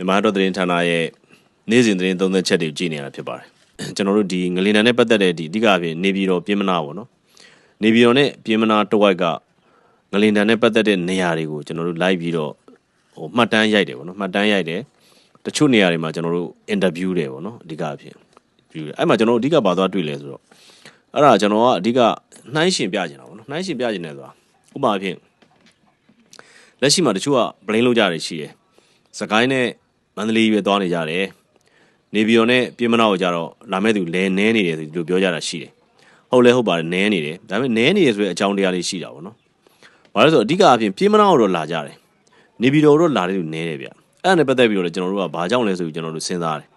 မြန်မာတော်သတင်းဌာနရဲ့နေ့စဉ်သတင်းသုံးသက်ချက်တွေကြည့်နေရတာဖြစ်ပါတယ်ကျွန်တော်တို့ဒီငလင်တန်နဲ့ပတ်သက်တဲ့ဒီအဓိကအဖြစ်နေပြည်တော်ပြင်မနာပေါ့နော်နေပြည်တော်နဲ့ပြင်မနာတဝိုက်ကငလင်တန်နဲ့ပတ်သက်တဲ့နေရာတွေကိုကျွန်တော်တို့လိုက်ပြီးတော့ဟိုမှတ်တမ်းရိုက်တယ်ပေါ့နော်မှတ်တမ်းရိုက်တယ်တချို့နေရာတွေမှာကျွန်တော်တို့အင်တာဗျူးတယ်ပေါ့နော်အဓိကအဖြစ်ဗျူးတယ်အဲ့မှာကျွန်တော်တို့အဓိကဘာသွားတွေ့လဲဆိုတော့အဲ့ဒါကျွန်တော်ကအဓိကနှိုင်းရှင်ပြချင်တာပေါ့နော်နှိုင်းရှင်ပြချင်တယ်ဆိုတာဥပမာအဖြစ်လက်ရှိမှာတချို့က blame လုပ်ကြတယ်ရှိတယ်စကိုင်းနဲ့ မန္တလေးပဲသွားနေကြတယ်နေပြည်တော်နဲ့ပြင်မနာကိုကြတော့လာမဲ့သူလဲနဲနေတယ်ဆိုဒီလိုပြောကြတာရှိတယ်ဟုတ်လဲဟုတ်ပါတယ်နဲနေတယ်ဒါပေမဲ့နဲနေတယ်ဆိုတဲ့အကြောင်းတရားလေးရှိတာပေါ့နော်ဘာလို့လဲဆိုတော့အဓိကအဖြစ်ပြင်မနာကိုတော့လာကြတယ်နေပြည်တော်တော့လာတဲ့လူနဲတယ်ဗျအဲ့ဒါနဲ့ပတ်သက်ပြီးတော့လည်းကျွန်တော်တို့ကဘာကြောင့်လဲဆိုပြီးကျွန်တော်တို့စဉ်းစားတယ်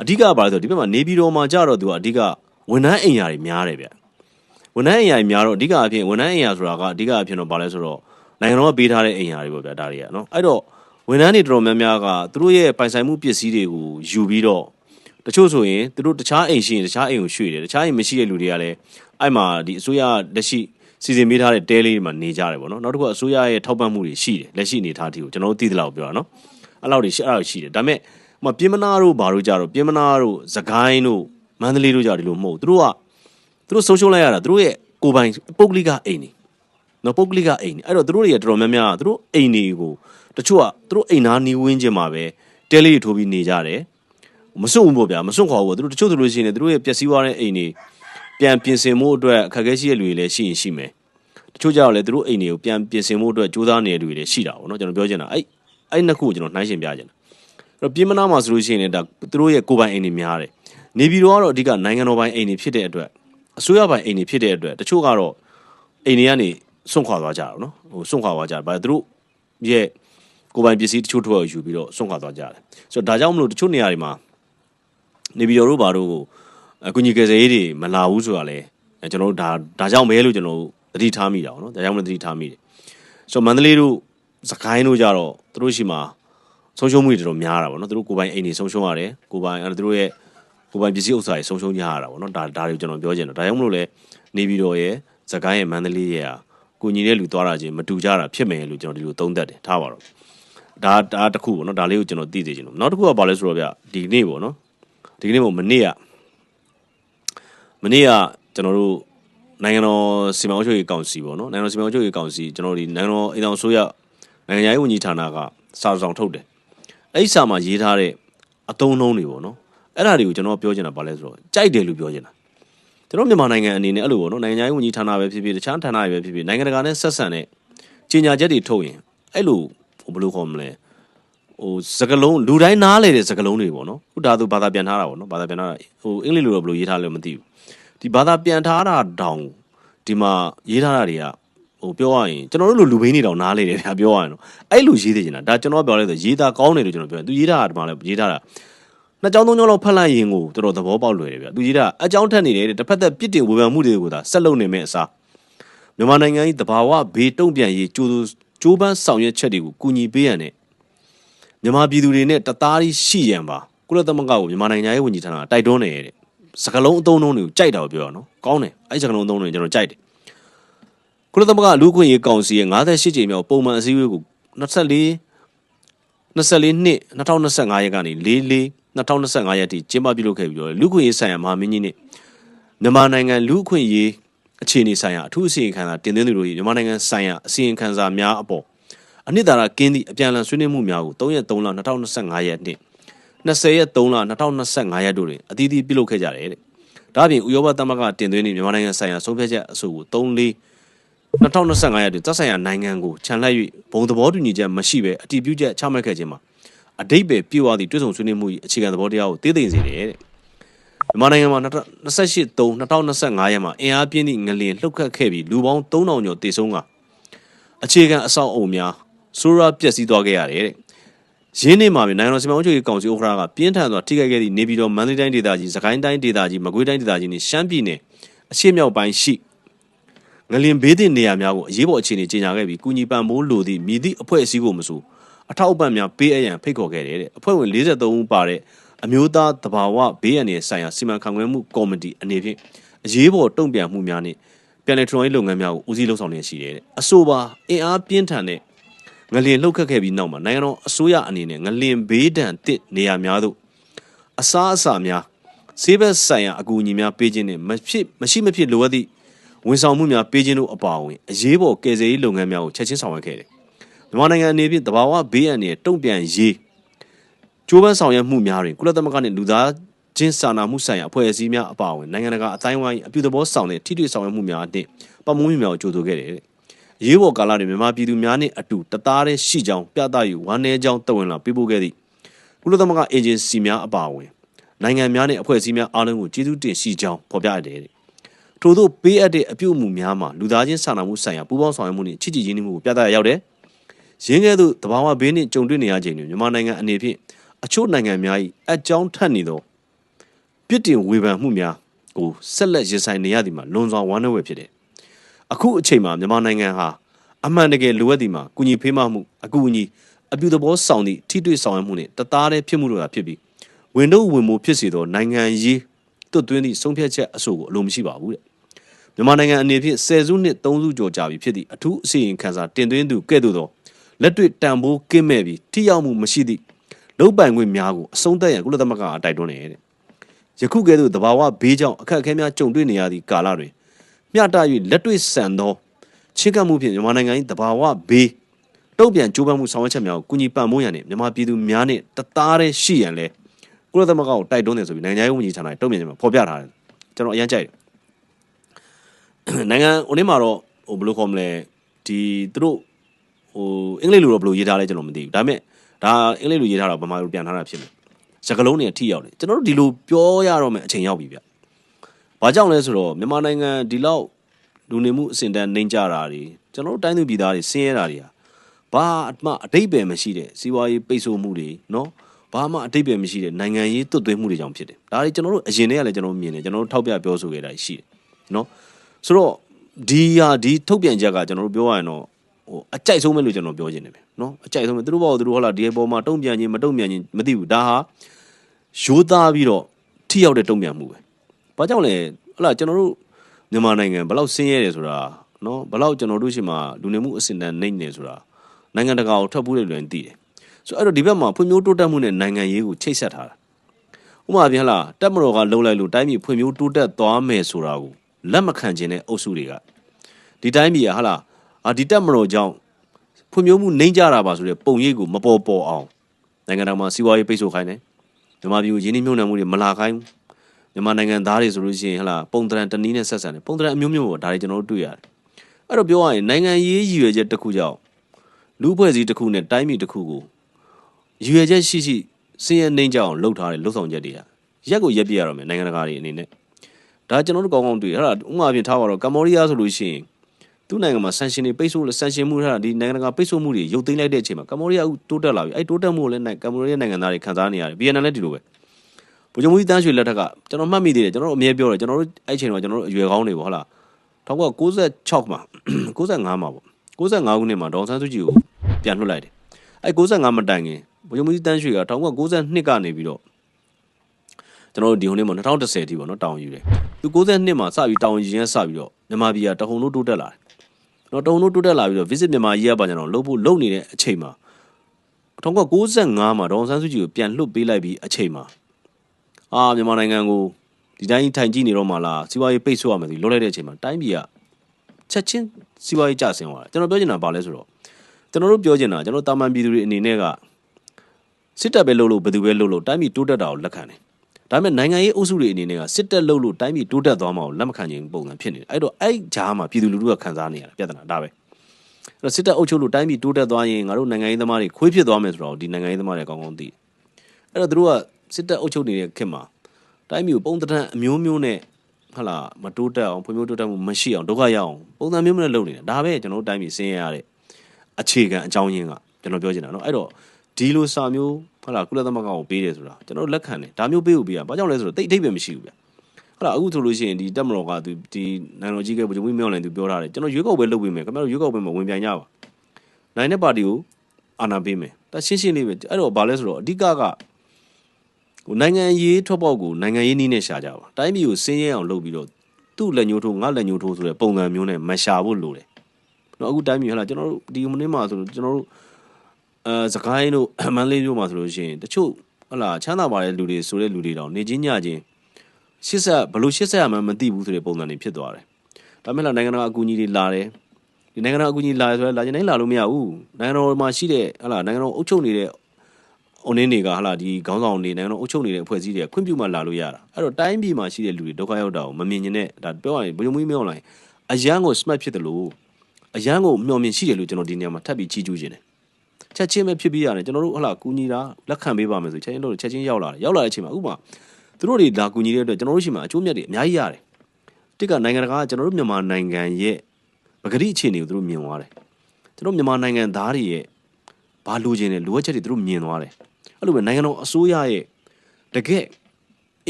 အဓိကဘာလဲဆိုတော့ဒီဘက်မှာနေပြည်တော်မှာကြတော့သူကအဓိကဝန်ထမ်းအိမ်ယာတွေများတယ်ဗျဝန်ထမ်းအိမ်ယာတွေများတော့အဓိကအဖြစ်ဝန်ထမ်းအိမ်ယာဆိုတာကအဓိကအဖြစ်တော့ဘာလဲဆိုတော့နိုင်ငံတော်ကပေးထားတဲ့အိမ်ယာတွေပေါ့ဗျာဒါတွေကနော်အဲ့တော့ ဝန်ထမ်းတွေတော်တော်များများကသူတို့ရဲ့ပိုင်ဆိုင်မှုပစ္စည်းတွေကိုယူပြီးတော့တချို့ဆိုရင်သူတို့တခြားအိမ်ရှိရင်တခြားအိမ်ကိုရွှေ့တယ်တခြားအိမ်မရှိတဲ့လူတွေကလည်းအဲ့မှာဒီအစိုးရလက်ရှိစီစဉ်ပေးထားတဲ့တဲလေးတွေမှာနေကြတယ်ပေါ့နော်နောက်တစ်ခုကအစိုးရရဲ့ထောက်ပံ့မှုတွေရှိတယ်လက်ရှိအနေထားတီကိုကျွန်တော်တို့သိသလောက်ပြောတာနော်အဲ့လောက်တွေရှိအဲ့လောက်ရှိတယ်ဒါပေမဲ့ဟိုပြင်မနာတို့ဘာတို့ကြတော့ပြင်မနာတို့သခိုင်းတို့မန္တလေးတို့ကြဒီလိုမဟုတ်သူတို့ကသူတို့ဆုံးရှုံးလိုက်ရတာသူတို့ရဲ့ကိုယ်ပိုင်ပုဂ္ဂလိကအိမ်နေနော်ပုဂ္ဂလိကအိမ်နေအဲ့တော့သူတို့တွေတော်တော်များများသူတို့အိမ်တွေကို တချို့ကသူတို့အိမ်သားနီးဝင်းချင်းမှာပဲတဲလေးတွေထိုးပြီးနေကြတယ်မစွန့်ဘူးပေါ့ဗျာမစွန့်ခေါ်ဘူးသူတို့တချို့သူတို့ရှိနေသူတို့ရဲ့ပျက်စီးသွားတဲ့အိမ်တွေပြန်ပြင်ဆင်မှုအတွက်အခက်အခဲရှိတဲ့လူတွေလည်းရှိရင်ရှိမယ်တချို့ကြတော့လည်းသူတို့အိမ်တွေကိုပြန်ပြင်ဆင်မှုအတွက်ကြိုးစားနေတဲ့လူတွေလည်းရှိတာပေါ့နော်ကျွန်တော်ပြောချင်တာအဲ့အဲ့နှစ်ခုကိုကျွန်တော်နှိုင်းရှင်ပြချင်တာအဲ့တော့ပြင်မနာမှာဆိုလို့ရှိရင်လည်းဒါသူတို့ရဲ့ကိုယ်ပိုင်အိမ်တွေများတယ်နေပြည်တော်ကတော့အဓိကနိုင်ငံတော်ပိုင်အိမ်တွေဖြစ်တဲ့အတွက်အစိုးရပိုင်အိမ်တွေဖြစ်တဲ့အတွက်တချို့ကတော့အိမ်တွေကနေစွန့်ခွာသွားကြတာနော်ဟိုစွန့်ခွာသွားကြတယ်ဘာလို့သူတို့ရဲ့ ကိုယ်ပိုင်ပစ္စည်းတချို့ထွက်ယူပြီးတော့စွန့်ခွာသွားကြတယ်ဆိုတော့ဒါကြောင့်မလို့တချို့နေရာတွေမှာနေပြည်တော်တို့ဘာတို့ကိုအကူညီကယ်ဆယ်ရေးတွေမလာဘူးဆိုတာလဲကျွန်တော်တို့ဒါဒါကြောင့်ပဲလို့ကျွန်တော်တို့သတိထားမိတာပေါ့နော်ဒါကြောင့်မလို့သတိထားမိတယ်ဆိုတော့မန္တလေးတို့စကိုင်းတို့ကြတော့သူတို့ရှိမှာဆုံးရှုံးမှုတွေတော်တော်များတာပေါ့နော်သူတို့ကိုယ်ပိုင်အိမ်တွေဆုံးရှုံးရတယ်ကိုယ်ပိုင်အဲ့သူတို့ရဲ့ကိုယ်ပိုင်ပစ္စည်းဥစ္စာတွေဆုံးရှုံးကြရတာပေါ့နော်ဒါဒါတွေကိုကျွန်တော်ပြောချင်တယ်ဒါကြောင့်မလို့လဲနေပြည်တော်ရဲ့စကိုင်းရဲ့မန္တလေးရဲ့ကိုညီတဲ့လူသွားတာချင်းမတူကြတာဖြစ်မယ်လို့ကျွန်တော်ဒီလိုသုံးသပ်တယ်ထားပါတော့ ဒါဒါတစ်ခုပေါ့နော်ဒါလေးကိုကျွန်တော်သိသေးချင်လို့နောက်တစ်ခုကဘာလဲဆိုတော့ဗျဒီနေ့ပေါ့နော်ဒီနေ့ပေါ့မနေ့ကမနေ့ကကျွန်တော်တို့နိုင်ငံတော်စီမံအုပ်ချုပ်ရေးကောင်စီပေါ့နော်နိုင်ငံတော်စီမံအုပ်ချုပ်ရေးကောင်စီကျွန်တော်ဒီနိုင်ငံတော်အိမ်တော်ဆိုရနိုင်ငံရေးဝန်ကြီးဌာနကစာဆောင်ထုတ်တယ်အဲ့ဒီစာမှာရေးထားတဲ့အသုံးအနှုန်းတွေပေါ့နော်အဲ့ဒါတွေကိုကျွန်တော်ပြောချင်တာဘာလဲဆိုတော့ကြိုက်တယ်လို့ပြောချင်တာကျွန်တော်မြန်မာနိုင်ငံအနေနဲ့အဲ့လိုပေါ့နော်နိုင်ငံရေးဝန်ကြီးဌာနပဲဖြစ်ဖြစ်တခြားဌာနတွေပဲဖြစ်ဖြစ်နိုင်ငံတကာနဲ့ဆက်ဆံတဲ့ကြီးညာချက်တွေထုတ်ရင်အဲ့လိုဟို ဘယ်လိုခေါ်မလဲဟိုစကလုံးလူတိုင်းနားလေတဲ့စကလုံးတွေပေါ့နော်ခုဒါသူဘာသာပြန်ထားတာပေါ့နော်ဘာသာပြန်ထားတာဟိုအင်္ဂလိပ်လိုတော့ဘယ်လိုရေးထားလဲမသိဘူးဒီဘာသာပြန်ထားတာတောင်ဒီမှာရေးထားတာတွေကဟိုပြောရရင်ကျွန်တော်တို့လိုလူဘိန်းတွေတောင်နားလေတယ်ဗျာပြောရရင်တော့အဲ့လိုရေးသေးချင်တာဒါကျွန်တော်ပြောလိုက်ဆိုရေးတာကောင်းတယ်လို့ကျွန်တော်ပြောတယ်သူရေးတာကဒီမှာလဲရေးထားတာနှစ်ကြောင်းသုံးကြောင်းလောက်ဖတ်လိုက်ရင်ကိုတော်တော်သဘောပေါက်လွယ်တယ်ဗျာသူကြီးကအကြောင်းထက်နေတယ်တစ်ဖက်သက်ပြစ်တင်ဝေဖန်မှုတွေကိုသာဆက်လုပ်နေမဲ့အစားမြန်မာနိုင်ငံကြီးတဘာဝဘေးတုံ့ပြန်ရေးကြိုး ကြိုးပမ်းဆောင်ရွက်ချက်တွေကိုကူညီပေးရတဲ့မြန်မာပြည်သူတွေနဲ့တသားကြီးရှိရန်ပါကုလသမဂ္ဂကိုမြန်မာနိုင်ငံရေးဝန်ကြီးဌာနကတိုက်တွန်းနေရတဲ့စကလုံးအသုံးအနှုန်းတွေကိုကြိုက်တာကိုပြောရအောင်နော်ကောင်းတယ်အဲ့ဒီစကလုံးအသုံးအနှုန်းတွေကျွန်တော်ကြိုက်တယ်ကုလသမဂ္ဂလူ့ခွင့်ရေးကောင်စီရဲ့58ကြိမ်မြောက်ပုံမှန်အစည်းအဝေးကို24 24နှစ်2025ရက်ကနေ44 2025ရက်ထိကျင်းပပြုလုပ်ခဲ့ပြီးတော့လူခွင့်ရေးဆိုင်ရာမဟာမင်းကြီးနဲ့မြန်မာနိုင်ငံလူခွင့်ရေး အခြေအနေဆိုင်ရာအထူးအစီရင်ခံစာတင်သွင်းသူတို့၏မြန်မာနိုင်ငံဆိုင်ရာအစီရင်ခံစာများအပေါ်အနှစ်သာရကင်းသည့်အပြန်အလှန်ဆွေးနွေးမှုများကို3ရက်3လ2025ရက်နေ့20ရက်3လ2025ရက်တို့တွင်အသီးသီးပြုလုပ်ခဲ့ကြတယ်တဲ့။ဒါ့အပြင်ဥရောပသမဂ္ဂတင်သွင်းသည့်မြန်မာနိုင်ငံဆိုင်ရာဆုံးဖြတ်ချက်အဆိုကို3 4 2025ရက်တွင်သက်ဆိုင်ရာနိုင်ငံကိုခြံလှည့်၍ဘုံသဘောတူညီချက်မရှိဘဲအတည်ပြုချက်ချမှတ်ခဲ့ခြင်းမှာအတိတ်ပဲပြေဝသည့်တွဲဆောင်ဆွေးနွေးမှု၏အခြေခံသဘောတရားကိုသိသိစေတယ်တဲ့ မြန်မာနိုင်ငံမှာ28 3 2025ရက်မှာအင်အားပြင်းသည့်ငလျင်လှုပ်ခတ်ခဲ့ပြီးလူပေါင်း3000ကျော်တေဆုံးကအခြေခံအဆောက်အအုံများဆိုးရွားပျက်စီးသွားခဲ့ရတယ်တဲ့ရင်းနေမှာပဲနိုင်ငံတော်စီမံအုပ်ချုပ်ရေးကောင်စီဥက္ကဋ္ဌကပြင်းထန်စွာထိခိုက်ခဲ့သည့်နေပြည်တော်မန္တလေးတိုင်းဒေသကြီးစကိုင်းတိုင်းဒေသကြီးမကွေးတိုင်းဒေသကြီးနှင့်ရှမ်းပြည်နယ်အရှေ့မြောက်ပိုင်းရှိငလင်ဘေးသည့်နေရာများကိုအရေးပေါ်အခြေအနေကြီးညာခဲ့ပြီးကုညီပံ့ပိုးလိုသည့်မြည်သည့်အဖွဲ့အစည်းကိုမဆိုအထောက်အပံ့များပေးအပ်ရန်ဖိတ်ခေါ်ခဲ့တယ်တဲ့အဖွဲ့ဝင်43ဦးပါတဲ့ အမျိုးသားတဘာဝဘေးရန်ရဲ့ဆိုင်ရာစီမံခန့်ခွဲမှုကော်မတီအနေဖြင့်အရေးပေါ်တုံ့ပြန်မှုများနဲ့ပြန်လည်ထူထောင်ရေးလုပ်ငန်းများကိုဦးစီးလှုပ်ဆောင်နေရှိတယ်တဲ့အဆိုပါအင်အားပြင်းထန်တဲ့ငငလျင်လှုပ်ခတ်ခဲ့ပြီးနောက်မှာနိုင်ငံတော်အစိုးရအနေနဲ့ငလျင်ဘေးဒဏ်တစ်နေရာများသို့အစားအစာများဆေးဘက်ဆိုင်ရာအကူအညီများပေးခြင်းနဲ့မဖြစ်မရှိမဖြစ်လိုအပ်သည့်ဝန်ဆောင်မှုများပေးခြင်းတို့အပါအဝင်အရေးပေါ်ကယ်ဆယ်ရေးလုပ်ငန်းများကိုချက်ချင်းဆောင်ရွက်ခဲ့တယ်။မြန်မာနိုင်ငံအနေဖြင့်တဘာဝဘေးအန္တရာယ်တုံ့ပြန်ရေး ကျိုးပန်းဆောင်ရွက်မှုများတွင်ကုလသမဂ္ဂနှင့်လူသားချင်းစာနာမှုဆိုင်ရာအဖွဲ့အစည်းများအပါအဝင်နိုင်ငံတကာအတိုင်းအဝိုင်းအပြုသဘောဆောင်တဲ့ထိတွေ့ဆောင်ရွက်မှုများနှင့်ပတ်မွေးများကိုကြိုဆိုခဲ့တယ်တဲ့။ရေးပေါ်ကာလတွင်မြန်မာပြည်သူများနှင့်အတူတသားတည်းရှိကြောင်းပြသ၍ဝမ်းနည်းကြောင်းတဝန်လာပြပို့ခဲ့သည့်ကုလသမဂ္ဂအေဂျင်စီများအပါအဝင်နိုင်ငံများနှင့်အဖွဲ့အစည်းများအားလုံးကိုကျေးဇူးတင်ရှိကြောင်းဖော်ပြရတဲ့တဲ့။ထို့သောပေးအပ်တဲ့အပြုအမူများမှာလူသားချင်းစာနာမှုဆိုင်ရာပူးပေါင်းဆောင်ရွက်မှုနှင့်ချစ်ကြည်ရင်းနှီးမှုကိုပြသရရောက်တယ်။ရင်းကဲ့သို့တဘာဝဘေးနှင့်ကြုံတွေ့နေရခြင်းတွင်မြန်မာနိုင်ငံအနေဖြင့် အချို့နိုင်ငံများ၏အကြောင်းထက်နေသောပြစ်တင်ဝေဖန်မှုများကိုဆက်လက်ရင်ဆိုင်နေရသည်မှာလွန်စွာဝမ်းနည်းဝယ်ဖြစ်တယ်။အခုအချိန်မှာမြန်မာနိုင်ငံဟာအမှန်တကယ်လိုအပ်သည်မှာကုညီဖေးမမှုအကူအညီအပြုသဘောဆောင်သည့်ထိတွေ့ဆောင်ရွက်မှုနှင့်တသားတည်းဖြစ်မှုတို့သာဖြစ်ပြီးဝင်တို့ဝင်မှုဖြစ်စေသောနိုင်ငံရေးတွတ်သွင်းသည့်ဆုံးဖြတ်ချက်အဆိုကိုအလိုမရှိပါဘူးတဲ့။မြန်မာနိုင်ငံအနေဖြင့်ဆယ်စုနှစ်သုံးစုကျော်ကြာပြီဖြစ်သည့်အထူးအစီရင်ခံစာတင်သွင်းသူကဲ့သို့သောလက်တွေ့တန်ဖိုးကင်းမဲ့ပြီးထိရောက်မှုမရှိသည့် လုံပိုင်ခွင့်များကိုအဆုံးသတ်ရန်ကုလသမဂ္ဂအတိုက်တွန်းနေတယ်။ယခုကဲ့သို့တဘာဝဘေးကြောင့်အခက်အခဲများကြုံတွေ့နေရသည့်ကာလတွင်မျှတ၍လက်တွေ့ဆန်သောချစ်ကပ်မှုဖြင့်မြန်မာနိုင်ငံ၏တဘာဝဘေးတုံ့ပြန်ကြိုးပမ်းမှုဆောင်ရွက်ချက်များကိုကုညီပံ့ပိုးရန်နှင့်မြန်မာပြည်သူများနှင့်တသားတည်းရှိရန်လဲကုလသမဂ္ဂကိုတိုက်တွန်းတယ်ဆိုပြီးနိုင်ငံရေးဝန်ကြီးဌာနတုံ့ပြန်ချက်မှာဖော်ပြထားတယ်ကျွန်တော်အရင်ကြိုက်တယ်နိုင်ငံဟိုနေ့မှာတော့ဟိုဘယ်လိုခေါ်မလဲဒီသူတို့ဟိုအင်္ဂလိပ်လိုတော့ဘယ်လိုရေးထားလဲကျွန်တော်မသိဘူးဒါပေမဲ့ ဒါအင်္ဂလိပ်လိုရေးထားတာဗမာလိုပြန်ထားတာဖြစ်မယ်စကလုံးတွေထိရောက်တယ်ကျွန်တော်တို့ဒီလိုပြောရတော့မယ်အချိန်ရောက်ပြီဗျဘာကြောင့်လဲဆိုတော့မြန်မာနိုင်ငံဒီလောက်လူနေမှုအဆင့်တန်းနှိမ့်ကြတာတွေကျွန်တော်တို့တိုင်းသူပြည်သားတွေဆင်းရဲတာတွေဟာဘာအမှအတိတ်ပဲမရှိတဲ့စီးပွားရေးပိတ်ဆို့မှုတွေနော်ဘာမှအတိတ်ပဲမရှိတဲ့နိုင်ငံရေးတွတ်သွင်းမှုတွေကြောင့်ဖြစ်တယ်ဒါတွေကျွန်တော်တို့အရင်တည်းကလည်းကျွန်တော်မြင်တယ်ကျွန်တော်တို့ထောက်ပြပြောဆိုခဲ့တာရှိတယ်နော်ဆိုတော့ဒီဟာဒီထုတ်ပြန်ချက်ကကျွန်တော်တို့ပြောရရင်တော့ ဟိုအကြိုက်ဆုံးပဲလို့ကျွန်တော်ပြောချင်တယ်ပဲနော်အကြိုက်ဆုံးပဲသူတို့ဘောသူတို့ဟောလာဒီအပေါ်မှာတုံ့ပြန်ခြင်းမတုံ့ပြန်ခြင်းမသိဘူးဒါဟာရိုးသားပြီးတော့ထိရောက်တဲ့တုံ့ပြန်မှုပဲဘာကြောင့်လဲဟလာကျွန်တော်တို့မြန်မာနိုင်ငံဘလောက်ဆင်းရဲတယ်ဆိုတာနော်ဘလောက်ကျွန်တော်တို့ရှိမှလူနေမှုအဆင့်တန်းနိုင်နေဆိုတာနိုင်ငံတကာကိုထွက်ပူးတဲ့လူတွေသိတယ်ဆိုအဲ့တော့ဒီဘက်မှာဖွံ့ဖြိုးတိုးတက်မှုနဲ့နိုင်ငံရေးကိုချိတ်ဆက်ထားတာဥပမာပြန်လာတက်မတော်ကလုံလိုက်လို့တိုင်းပြည်ဖွံ့ဖြိုးတိုးတက်သွားမယ်ဆိုတာကိုလက်မခံခြင်းတဲ့အုပ်စုတွေကဒီတိုင်းပြည်ကဟလာ အာဒီတက်မတော်ကြောင့်ဖွံ့ဖြိုးမှုနှိမ့်ကြတာပါဆိုတဲ့ပုံရိပ်ကိုမပေါ်ပေါ်အောင်နိုင်ငံတော်မှာစီးပွားရေးပိတ်ဆို့ခိုင်းတယ်မြန်မာပြည်ကိုရင်းနှီးမြှုပ်နှံမှုတွေမလာခိုင်းဘူးမြန်မာနိုင်ငံသားတွေဆိုလို့ရှိရင်ဟလာပုံတရံတနည်းနဲ့ဆက်ဆံတယ်ပုံတရံအမျိုးမျိုးပေါ့ဒါတွေကျွန်တော်တို့တွေ့ရတယ်အဲ့တော့ပြောရရင်နိုင်ငံရေးရည်ရွယ်ချက်တစ်ခုကြောင့်လူဖွဲ့စည်းတစ်ခုနဲ့တိုင်းပြည်တစ်ခုကိုရည်ရွယ်ချက်ရှိရှိစင်းရဲနှိမ့်ကြအောင်လှုပ်ထားတဲ့လှုပ်ဆောင်ချက်တွေကရက်ကိုရက်ပြရတော့မယ်နိုင်ငံတကာတွေအနေနဲ့ဒါကျွန်တော်တို့ကောင်းကောင်းတွေ့အဲ့ဒါဥမာအပြင်ထားပါတော့ကမ္ဘောဒီးယားဆိုလို့ရှိရင် သူ့နိုင်ငံမှာဆန်ရှင်တွေပိတ်ဆို့ဆန်ရှင်မှုထားဒီနိုင်ငံတကာပိတ်ဆို့မှုတွေရုပ်သိမ်းလိုက်တဲ့အချိန်မှာကမ္ဘောဒီးယားဦးတိုးတက်လာပြီအဲ့တိုးတက်မှုကိုလည်းကမ္ဘောဒီးယားနိုင်ငံသားတွေခံစားနေရတယ်ဗီယက်နမ်လည်းဒီလိုပဲဗိုလ်ချုပ်မှုကြီးတန်းရွှေလက်ထက်ကကျွန်တော်မှတ်မိသေးတယ်ကျွန်တော်တို့အမြဲပြောတယ်ကျွန်တော်တို့အဲ့ချိန်မှာကျွန်တော်တို့အရွယ်ကောင်းတွေပေါ့ဟုတ်လား1996မှာ95မှာပေါ့95ခုနှစ်မှာဒေါန်ဆန်းစုကြည်ကိုပြန်လွှတ်လိုက်တယ်အဲ့95မတိုင်ခင်ဗိုလ်ချုပ်မှုကြီးတန်းရွှေက1992ကနေပြီးတော့ကျွန်တော်တို့ဒီဟိုနေ့မှာ2010အထိပေါ့နော်တောင်းယူတယ်သူ62မှာစပြီးတောင်းယူရင်းစပြီးတော့မြန်မာပြည်ကတဟုန်လို့တိုးတက်လာတယ် နော်တဟုန်လို့တိုးတက်လာပြီးတော့ visit မြန်မာကြီးရပါကြတော့လှုပ်ဖို့လှုပ်နေတဲ့အချိန်မှာ1995မှာဒေါန်ဆန်းစုကြည်ကိုပြန်လွှတ်ပေးလိုက်ပြီးအချိန်မှာအာမြန်မာနိုင်ငံကိုဒီတိုင်းထိုင်ကြည့်နေတော့မှလားစီးပွားရေးပိတ်ဆို့ရမယ်ဒီလွတ်လိုက်တဲ့အချိန်မှာတိုင်းပြည်ကချက်ချင်းစီးပွားရေးကျဆင်းသွားတယ်ကျွန်တော်ပြောချင်တာဘာလဲဆိုတော့ကျွန်တော်တို့ပြောချင်တာကျွန်တော်တာမန်ပြည်သူတွေအနေနဲ့ကစစ်တပ်ပဲလုပ်လို့ဘယ်သူပဲလုပ်လို့တိုင်းပြည်တိုးတက်တာကိုလက်ခံတယ် ဒါပေမဲ့နိုင်ငံရေးအုပ်စုတွေအနေနဲ့ကစစ်တပ်လုပ်လို့တိုင်းပြည်တိုးတက်သွားမှာကိုလက်မခံခြင်းပုံစံဖြစ်နေတယ်အဲ့တော့အဲ့ဂျားမှာပြည်သူလူထုကခံစားနေရတာပြဿနာဒါပဲအဲ့တော့စစ်တပ်အုပ်ချုပ်လို့တိုင်းပြည်တိုးတက်သွားရင်ငါတို့နိုင်ငံရေးသမားတွေခွေးဖြစ်သွားမယ်ဆိုတော့ဒီနိုင်ငံရေးသမားတွေအကောင်းကောင်းသိတယ်အဲ့တော့သူတို့ကစစ်တပ်အုပ်ချုပ်နေတဲ့ခေတ်မှာတိုင်းပြည်ကိုပုံတံအမျိုးမျိုးနဲ့ဟလာမတိုးတက်အောင်ဖွံ့ဖြိုးတိုးတက်မှုမရှိအောင်ဒုက္ခရောက်အောင်ပုံစံမျိုးမျိုးနဲ့လုပ်နေတာဒါပဲကျွန်တော်တို့တိုင်းပြည်ဆင်းရဲရတဲ့အခြေခံအကြောင်းရင်းကကျွန်တော်ပြောချင်တာเนาะအဲ့တော့ ဒီလိုစာမျိုးဟုတ်လားကုလသမဂ္ဂကိုပေးတယ်ဆိုတာကျွန်တော်လက်ခံတယ်ဒါမျိုးပေးဖို့ပေးရဘာကြောင့်လဲဆိုတော့တိတ်အထိပ်ပဲမရှိဘူးဗျဟုတ်လားအခုဆိုလို့ရှိရင်ဒီတက်မတော်ကသူဒီနိုင်ငံတော်ကြီးကဗိုလ်ချုပ်မြောက်လိုင်းသူပြောထားတယ်ကျွန်တော်ရွေးကောက်ပွဲလုပ်ပေးမယ်ခင်ဗျားတို့ရွေးကောက်ပွဲမှာဝင်ပြိုင်ကြပါနိုင်တဲ့ပါတီကိုအာဏာပေးမယ်ဒါရှင်းရှင်းလေးပဲအဲ့တော့ဘာလဲဆိုတော့အဓိကကဟိုနိုင်ငံရေးထွက်ပေါက်ကိုနိုင်ငံရေးနည်းနဲ့ရှာကြပါတိုင်းပြည်ကိုစင်းရဲအောင်လုပ်ပြီးတော့သူ့လက်ညှိုးထိုးငါလက်ညှိုးထိုးဆိုတဲ့ပုံစံမျိုးနဲ့မရှာဖို့လိုတယ်နော်အခုတိုင်းပြည်ဟလာကျွန်တော်တို့ဒီမနေ့မှဆိုကျွန်တော်တို့ အဲစကိုင်းတို့မန္တလေးတို့မှာဆိုလို့ရှိရင်တချို့ဟလာချမ်းသာပါတဲ့လူတွေဆိုတဲ့လူတွေတောင်နေချင်းညချင်းရှစ်ဆက်ဘလို့ရှစ်ဆက်ရမှန်းမသိဘူးဆိုတဲ့ပုံစံတွေဖြစ်သွားတယ်ဒါမဲ့လာနိုင်ငံတော်အကူအညီတွေလာတယ်ဒီနိုင်ငံတော်အကူအညီလာတယ်ဆိုတော့လာချင်တိုင်းလာလို့မရဘူးနိုင်ငံတော်မှာရှိတဲ့ဟလာနိုင်ငံတော်အုပ်ချုပ်နေတဲ့အုံနင်းတွေကဟလာဒီခေါင်းဆောင်တွေနိုင်ငံတော်အုပ်ချုပ်နေတဲ့အဖွဲ့အစည်းတွေခွင့်ပြုမှလာလို့ရတာအဲ့တော့တိုင်းပြည်မှာရှိတဲ့လူတွေဒုက္ခရောက်တာကိုမမြင်ကျင်တဲ့ဒါပြောရရင်ဘုံမွေးမြောင်းလိုက်အရန်ကို smart ဖြစ်တယ်လို့အရန်ကိုမျှော်မြင်ရှိတယ်လို့ကျွန်တော်ဒီနေရာမှာထပ်ပြီးချီးကျူးခြင်းတယ် ချက်ချင်းပဲဖြစ်ပြီးရတယ်ကျွန်တော်တို့ဟလာကူညီတာလက်ခံပေးပါမယ်ဆိုချက်ချင်းတို့ချက်ချင်းရောက်လာတယ်ရောက်လာတဲ့အချိန်မှာဥပမာသူတို့တွေလာကူညီတဲ့အတွက်ကျွန်တော်တို့ရှိမှာအကျိုးမြတ်တွေအများကြီးရတယ်တစ်ကနိုင်ငံတကာကကျွန်တော်တို့မြန်မာနိုင်ငံရဲ့ပဂတိအခြေအနေကိုသူတို့မြင်သွားတယ်ကျွန်တော်မြန်မာနိုင်ငံသားတွေရဲ့ဘာလိုချင်တယ်လိုအပ်ချက်တွေသူတို့မြင်သွားတယ်အဲ့လိုပဲနိုင်ငံတော်အစိုးရရဲ့တကယ်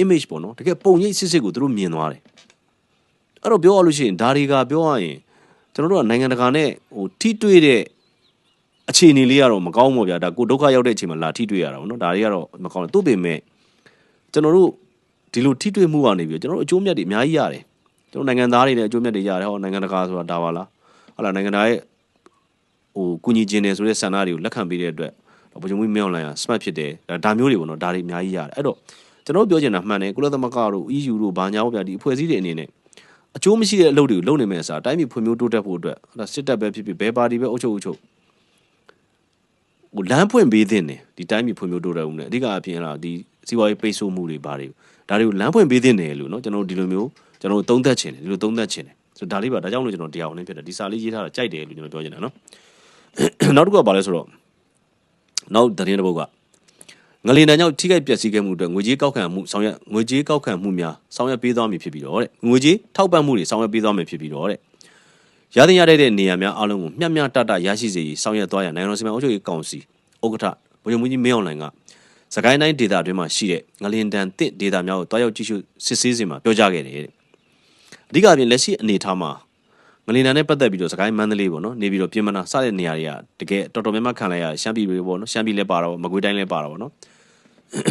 image ပေါ့နော်တကယ်ပုံရိပ်စစ်စစ်ကိုသူတို့မြင်သွားတယ်အဲ့တော့ပြောရလို့ရှိရင်ဒါတွေကပြောရရင်ကျွန်တော်တို့ကနိုင်ငံတကာနဲ့ဟိုထိတွေ့တဲ့ အခြေအနေလေးကတော့မကောင်းဘူးဗျာဒါကိုဒုက္ခရောက်တဲ့အချိန်မှာလာထိတွေ့ရတာပေါ့နော်ဒါတွေကတော့မကောင်းဘူးသို့ပေမဲ့ကျွန်တော်တို့ဒီလိုထိတွေ့မှုကနေပြီးတော့ကျွန်တော်တို့အကျိုးမြတ်တွေအများကြီးရတယ်ကျွန်တော်နိုင်ငံသားတွေနဲ့အကျိုးမြတ်တွေရတယ်ဟောနိုင်ငံတကာဆိုတာဒါပါလားဟုတ်လားနိုင်ငံသားရဲ့ဟိုကုညီခြင်းတယ်ဆိုတဲ့ဆန္ဒတွေကိုလက်ခံပေးတဲ့အတွက်ဗိုလ်ချုပ်မွေးမြောက်လိုင်းက smart ဖြစ်တယ်ဒါဒါမျိုးတွေပေါ့နော်ဒါတွေအများကြီးရတယ်အဲ့တော့ကျွန်တော်တို့ပြောချင်တာမှန်တယ်ကုလသမဂ္ဂတို့ EU တို့ဘာညာပေါ့ဗျာဒီအဖွဲ့အစည်းတွေအနေနဲ့အကျိုးမရှိတဲ့အလုပ်တွေကိုလုပ်နေမယ်ဆိုတာအတိုင်းပြည်ဖွံ့ဖြိုးတိုးတက်ဖို့အတွက်အဲ့ဒါစစ်တပ်ပဲဖြစ်ဖြစ်ဘယ်ပါတီပဲအုပ်ချုပ်အုပ်ချုပ် ဟိုလမ်းဖွင့်ပေးတဲ့နေဒီတိုင်းပြည်ဖွံ့ဖြိုးတိုးတက်မှုနဲ့အဓိကအပြင်အဲ့ဒါဒီစီးပွားရေးပိတ်ဆို့မှုတွေဘာတွေဒါတွေကိုလမ်းဖွင့်ပေးတဲ့နေလို့နော်ကျွန်တော်တို့ဒီလိုမျိုးကျွန်တော်တို့သုံးသက်ချင်တယ်ဒီလိုသုံးသက်ချင်တယ်ဆိုတော့ဒါလေးပါဒါကြောင့်လို့ကျွန်တော်တရားဝင်ဖြစ်တယ်ဒီစာလေးရေးထားတာကြိုက်တယ်လို့ကျွန်တော်ပြောချင်တာနော်နောက်တစ်ခုကဘာလဲဆိုတော့နောက်သတင်းတစ်ပုဒ်ကငလင်တန်းကြောင့်ထိခိုက်ပျက်စီးခဲ့မှုအတွက်ငွေကြေးကောက်ခံမှုဆောင်ရွက်ငွေကြေးကောက်ခံမှုများဆောင်ရွက်ပေးသွားမည်ဖြစ်ပြီးတော့တဲ့ငွေကြေးထောက်ပံ့မှုတွေဆောင်ရွက်ပေးသွားမည်ဖြစ်ပြီးတော့တဲ့ ရတဲ့ရတဲ့နေရာများအားလုံးကိုမျှမျှတတရရှိစေရေးဆောင်ရွက်သွားရန်နိုင်ငံတော်စီမံအုပ်ချုပ်ရေးကောင်စီဥက္ကဋ္ဌဗိုလ်ချုပ်မှူးကြီးမင်းအောင်လှိုင်ကစကိုင်းတိုင်းဒေသအတွင်းမှာရှိတဲ့ငလင်တန်းတစ်ဒေသများကိုတွားရောက်ကြည့်ရှုစစ်ဆေးစဉ်မှာပြောကြားခဲ့တယ်တဲ့အဓိကအပြင်လက်ရှိအနေအထားမှာငလင်တန်းနဲ့ပတ်သက်ပြီးတော့စကိုင်းမန္တလေးပေါ့နော်နေပြီးတော့ပြင်မနာစတဲ့နေရာတွေကတကယ်တော်တော်များများခံလိုက်ရတယ်ရှမ်းပြည်တွေပေါ့နော်ရှမ်းပြည်လည်းပါတော့မကွေးတိုင်းလည်းပါတော့ပေါ့နော်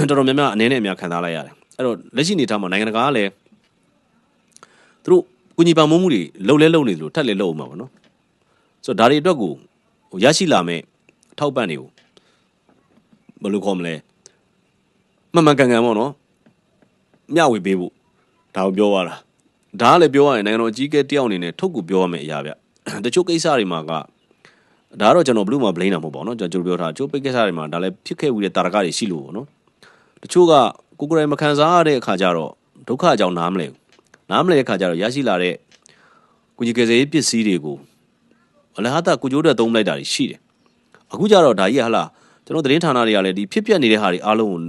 တော်တော်များများအနေနဲ့အများခံစားလိုက်ရတယ်အဲ့တော့လက်ရှိအနေအထားမှာနိုင်ငံတကာကလည်းသူတို့ ကုညီပံ့ပိုးမှုတွေလှုပ်လဲလှုပ်နေသလိုထက်လဲလှုပ်အောင်မှာပေါ့နော်ဆိုတော့ဒါတွေအတွက်ကိုဟိုရရှိလာမဲ့အထောက်ပံ့တွေကိုဘယ်လိုခေါ်မလဲမှန်မှန်ကန်ကန်ပေါ့နော်မျှဝေပေးဖို့ဒါကိုပြောရတာဒါကလည်းပြောရရင်နိုင်ငံတော်အကြီးအကဲတယောက်အနေနဲ့ထုတ်ကူပြောရမယ့်အရာဗျတချို့ကိစ္စတွေမှာကဒါကတော့ကျွန်တော်ဘလူးမှာ blame တာမဟုတ်ပါဘူးเนาะကျွန်တော်ပြောထားတချို့ပိတ်ကိစ္စတွေမှာဒါလည်းဖြစ်ခဲ့ဦးတဲ့တာရကတွေရှိလို့ပေါ့နော်တချို့ကကိုယ်ကိုယ်တိုင်မခံစားရတဲ့အခါကျတော့ဒုက္ခအကြောင်းနားမလဲဘူး နားမလဲတဲ့အခါကျတော့ရရှိလာတဲ့ကုကြီးကယ်ဆယ်ရေးပစ္စည်းတွေကိုအလဟတာကုကြိုးတက်သုံးလိုက်တာတွေရှိတယ်အခုကျတော့ဒါကြီးကဟလာကျွန်တော်သတင်းဌာနတွေကလည်းဒီဖြစ်ပျက်နေတဲ့ဟာတွေအားလုံးကို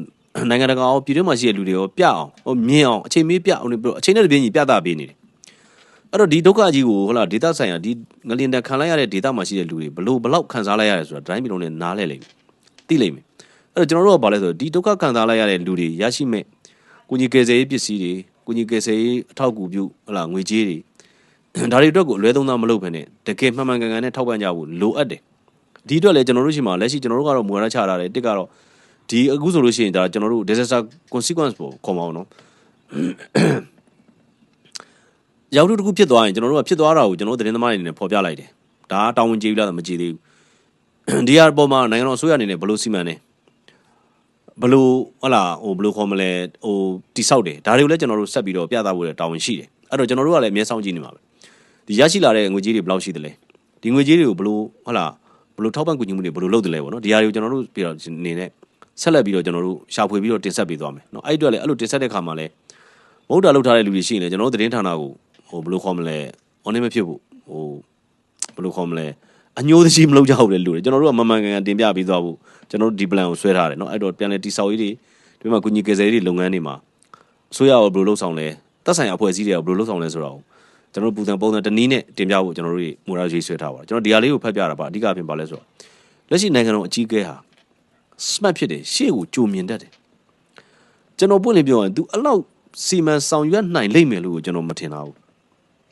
နိုင်ငံတကာအောင်ပြည်တွင်းမှာရှိတဲ့လူတွေရောပြအောင်ဟိုမြင်အောင်အချိန်မေးပြအောင်ပြီးတော့အချိန်နဲ့တပြင်းကြီးပြသပေးနေတယ်အဲ့တော့ဒီဒုက္ခကြီးကိုဟလာဒေတာဆိုင်ရာဒီငလင်တန်ခံလိုက်ရတဲ့ဒေတာမှာရှိတဲ့လူတွေဘလို့ဘလောက်ခံစားလိုက်ရတယ်ဆိုတာတိုင်းပြည်လုံးနဲ့နားလဲလိမ့်မယ်သိလိမ့်မယ်အဲ့တော့ကျွန်တော်တို့ကဘာလဲဆိုတော့ဒီဒုက္ခခံစားလိုက်ရတဲ့လူတွေရရှိမဲ့ကုညီကယ်ဆယ်ရေးပစ္စည်းတွေ ကုညီကယ်ဆယ်ရေးအထောက်အကူပြုဟလာငွေကြေးတွေဒါတွေအတွက်ကိုအလွဲသုံးသားမလုပ်ဘဲနဲ့တကယ်မှန်မှန်ကန်ကန်နဲ့ထောက်ပံ့ကြဖို့လိုအပ်တယ်ဒီအတွက်လည်းကျွန်တော်တို့ရှိမှာလက်ရှိကျွန်တော်တို့ကတော့မူဝါဒချထားတယ်တစ်ကတော့ဒီအခုဆိုလို့ရှိရင်ဒါကျွန်တော်တို့ disaster consequence ပေါ့ခေါ်မှာအောင်နော်ရောက်တစ်ခုဖြစ်သွားရင်ကျွန်တော်တို့ကဖြစ်သွားတာကိုကျွန်တော်တို့သတင်းသမားတွေအနေနဲ့ဖော်ပြလိုက်တယ်ဒါကတောင်းဝင်ကြေးပြီးလားမကြေးသေးဘူးဒီဟာပေါ်မှာနိုင်ငံတော်အစိုးရအနေနဲ့ဘယ်လိုစီမံနေ ဘလို့ဟလာဟိုဘလို့ခေါ်မလဲဟိုတိဆောက်တယ်ဒါတွေကိုလည်းကျွန်တော်တို့ဆက်ပြီးတော့ပြသဖို့တာဝန်ရှိတယ်အဲ့တော့ကျွန်တော်တို့ကလည်းအမြဲဆောင်ကြည့်နေမှာပဲဒီရရှိလာတဲ့ငွေကြေးတွေဘယ်လောက်ရှိသလဲဒီငွေကြေးတွေကိုဘလို့ဟလာဘလို့ထောက်ပံ့ကူညီမှုတွေဘလို့လုပ်တယ်လဲပေါ့နော်ဒီဟာတွေကိုကျွန်တော်တို့ပြီးတော့နေနဲ့ဆက်လက်ပြီးတော့ကျွန်တော်တို့ရှာဖွေပြီးတော့တင်ဆက်ပေးသွားမယ်နော်အဲ့အတွက်လည်းအဲ့လိုတင်ဆက်တဲ့ခါမှာလည်းမဟုတ်တာလုပ်ထားတဲ့လူတွေရှိရင်လည်းကျွန်တော်တို့သတင်းဌာနကိုဟိုဘလို့ခေါ်မလဲ online မဖြစ်ဘူးဟိုဘလို့ခေါ်မလဲ အညိုးသရှိမလုပ်ကြဘူးလေလူတွေကျွန်တော်တို့ကမမှန်ကန်ကန်တင်ပြပေးသွားဖို့ကျွန်တော်တို့ဒီ plan ကိုဆွဲထားတယ်เนาะအဲ့တော့ပြန်လဲတိဆောက်ရေးတွေဒီမှာကုညီကယ်ဆယ်ရေးတွေလုပ်ငန်းတွေမှာအစိုးရကဘယ်လိုလုပ်ဆောင်လဲသက်ဆိုင်ရာအဖွဲ့အစည်းတွေကဘယ်လိုလုပ်ဆောင်လဲဆိုတော့ကျွန်တော်တို့ပူဇံပုံစံတနည်းနဲ့တင်ပြဖို့ကျွန်တော်တို့မူရရေးဆွဲထားပါကျွန်တော်ဒီဟာလေးကိုဖတ်ပြတာပါအဓိကအဖြစ်ပါလဲဆိုတော့လက်ရှိနိုင်ငံတော်အကြီးအကဲဟာ smart ဖြစ်တယ်ရှေ့ကိုကြိုမြင်တတ်တယ်ကျွန်တော်ပွင့်လင်းပြောရင် तू အဲ့လောက်စီမံဆောင်ရွက်နိုင်လိမ့်မယ်လို့ကျွန်တော်မထင်တာဘူး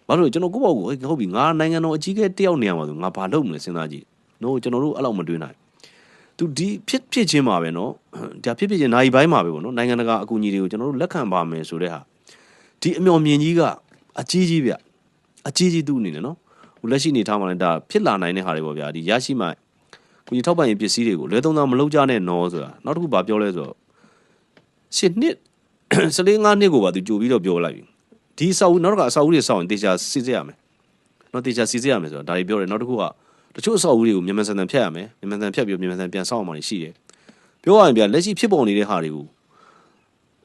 ဘာလို့ကျွန်တော်ကိုယ့်ဘောက်ကိုဟုတ်ပြီငါနိုင်ငံတော်အကြီးအကဲတယောက်နေရမှာဆိုငါဘာလုပ်မလဲစဉ်းစားကြည့်။ no ကျွန်တော်တို့အဲ့လောက်မတွေးနိုင်။ तू ဒီဖြစ်ဖြစ်ချင်းမှာပဲနော်ဒါဖြစ်ဖြစ်ချင်းနိုင်ပိုင်းမှာပဲပေါ့နော်နိုင်ငံတကာအကူအညီတွေကိုကျွန်တော်တို့လက်ခံပါမယ်ဆိုတဲ့ဟာဒီအမျော်မြင်ကြီးကအကြီးကြီးဗျအကြီးကြီးသူ့အနေနဲ့နော်ဟိုလက်ရှိနေထားမှလည်းဒါဖြစ်လာနိုင်တဲ့ဟာတွေပေါ့ဗျာဒီရရှိမှကိုကြီးထောက်ပံ့ရေးပစ္စည်းတွေကိုလွဲသုံးစားမလုပ်ကြနဲ့နော်ဆိုတာနောက်တစ်ခုဘာပြောလဲဆိုတော့ရှစ်နှစ်၁၄၅နှစ်ကိုပါသူကြိုပြီးတော့ပြောလိုက်ပြီ ဒီအစာအုပ်နောက်တစ်ခါအစာအုပ်တွေစောင့်ရင်တေချာစစ်စစ်ရမယ်နော်တေချာစစ်စစ်ရမယ်ဆိုတော့ဒါတွေပြောတယ်နောက်တစ်ခုကတချို့အစာအုပ်တွေကိုမြန်မာစံတန်ဖြတ်ရမယ်မြန်မာစံဖြတ်ပြီးတော့မြန်မာစံပြန်စောင့်အောင်ရှိတယ်ပြောရရင်ဗျာလက်ရှိဖြစ်ပေါ်နေတဲ့ဟာတွေကို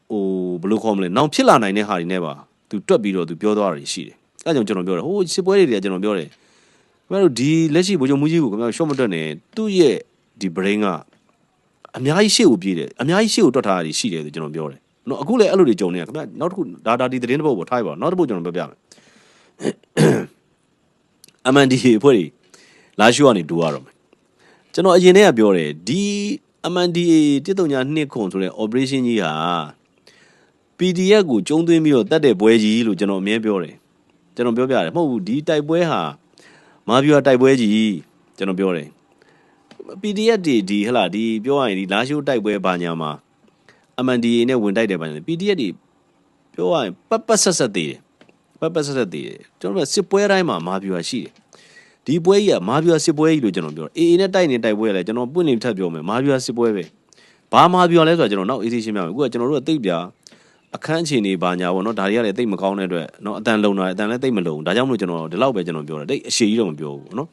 ဟိုဘယ်လိုခေါ်မလဲနောက်ဖြစ်လာနိုင်တဲ့ဟာတွေနဲ့ပါသူတွက်ပြီးတော့သူပြောသွားတာရှိတယ်အဲဒါကြောင့်ကျွန်တော်ပြောတယ်ဟိုစစ်ပွဲတွေကကျွန်တော်ပြောတယ်ခင်ဗျားတို့ဒီလက်ရှိဗိုလ်ချုပ်မူကြီးကိုခင်ဗျားတို့ရှော့မတွက်နဲ့သူ့ရဲ့ဒီ brain ကအများကြီးရှေ့ကိုပြေးတယ်အများကြီးရှေ့ကိုတွက်ထားတာရှိတယ်ဆိုကျွန်တော်ပြောတယ် နော်အခုလည်းအဲ့လိုတွေကြုံနေရခင်ဗျာနောက်တစ်ခုဒါဒါဒီသတင်းတစ်ပုဒ်ပေါ်ထားပါနောက်တစ်ပုဒ်ကျွန်တော်ပြောပြမယ် MNDA အဖွဲ့တွေလာရှိုးကနေဒူရတော့မယ်ကျွန်တော်အရင်တည်းကပြောတယ်ဒီ MNDA 139ခွန်ဆိုတဲ့ operation ကြီးဟာ PDF ကိုကျုံသွင်းပြီးတော့တတ်တဲ့ပွဲကြီးလို့ကျွန်တော်အမြဲပြောတယ်ကျွန်တော်ပြောပြတယ်မဟုတ်ဘူးဒီတိုက်ပွဲဟာမာဗျူဟာတိုက်ပွဲကြီးကျွန်တော်ပြောတယ် PDF တွေဒီဟလာဒီပြောရရင်ဒီလာရှိုးတိုက်ပွဲဘာညာမှာ MNDA နဲ့ဝင်တိုက်တယ်ဘာညာ PDF တွေပြောရရင်ပတ်ပတ်ဆက်ဆက်သေးတယ်ပတ်ပတ်ဆက်ဆက်သေးတယ်ကျွန်တော်တို့စစ်ပွဲတိုင်းမှာမာဗျူဟာရှိတယ်ဒီပွဲကြီးကမာဗျူဟာစစ်ပွဲကြီးလို့ကျွန်တော်ပြောတယ် AA နဲ့တိုက်နေတိုက်ပွဲရလဲကျွန်တော်ပွင့်နေထပ်ပြောမယ်မာဗျူဟာစစ်ပွဲပဲဘာမာဗျူဟာလဲဆိုတော့ကျွန်တော်နောက်အေးသေးရှင်းပြမယ်အခုကကျွန်တော်တို့ကတိတ်ပြအခန်းအခြေအနေဘာညာပေါ့နော်ဒါတွေကလည်းတိတ်မကောင်းတဲ့အတွက်နော်အတန်လုံတာအတန်လည်းတိတ်မလုံဒါကြောင့်မလို့ကျွန်တော်ဒီလောက်ပဲကျွန်တော်ပြောတာတိတ်အရှိကြီးတော့မပြောဘူးနော်